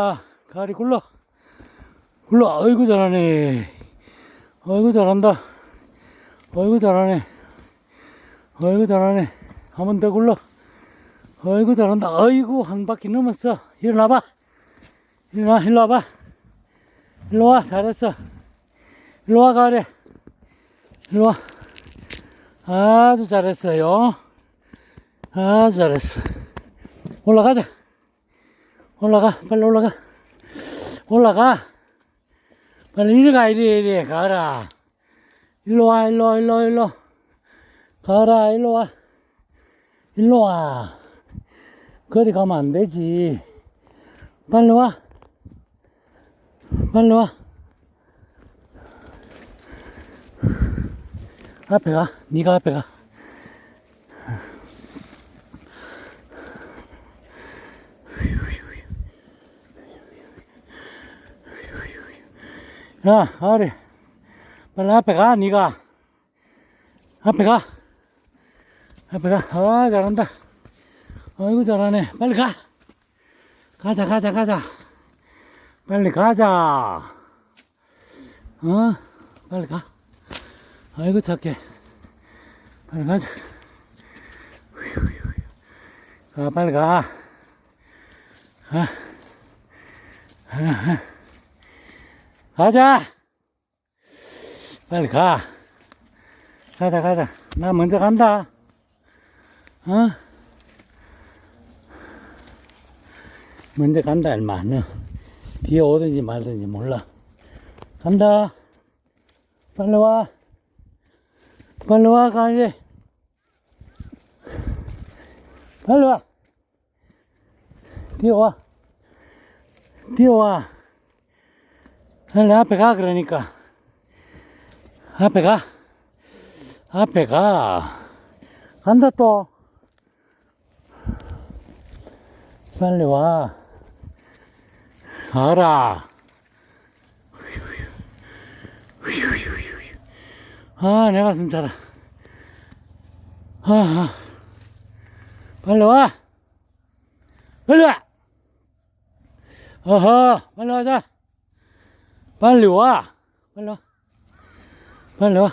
아, 가리 굴러. 굴러. 어이구, 잘하네. 어이구, 잘한다. 어이구, 잘하네. 어이구, 잘하네. 한 번 더 굴러. 어이구, 잘한다. 어이구, 한 바퀴 넘었어. 일어나봐. 일어나, 일로 와봐. 일로 와. 잘했어. 일로 와, 가리. 일로 와. 아주 잘했어요. 아주 잘했어. 올라가자. 올라가. 빨리 올라가. 올라가. 빨리 이리 가, 이리, 이리. 가라. 일로 와, 일로 와, 일로 와, 일로 와. 가라, 일로 와. 일로 와. 거리 가면 안 되지. 빨리 와. 빨리 와. 앞에 가. 네가 앞에 가. 야, 아리. 빨리 앞에 가, 네가. 앞에 가. 앞에 가. 아, 잘한다. 아이고, 잘하네. 빨리 가. 가자, 가자, 가자. 빨리 가자. 어? 빨리 가. 아이고, 착해. 빨리 가자. 가, 빨리 가. 아. 아, 아. 가자! 빨리 가. 가자, 가자. 나 먼저 간다. 어? 먼저 간다, 얼마. 너 뒤에 오든지 말든지 몰라. 간다. 빨리 와. 빨리 와, 가지. 빨리 와. 뛰어와. 뛰어와. 빨리 앞에 가, 그러니까. 앞에 가. 앞에 가. 간다, 또. 빨리 와. 가라. 아, 내가 숨 차다. 아, 아. 빨리 와. 빨리 와. 어허, 빨리 와자. 빨리 와. 빨리 와. 빨리 와.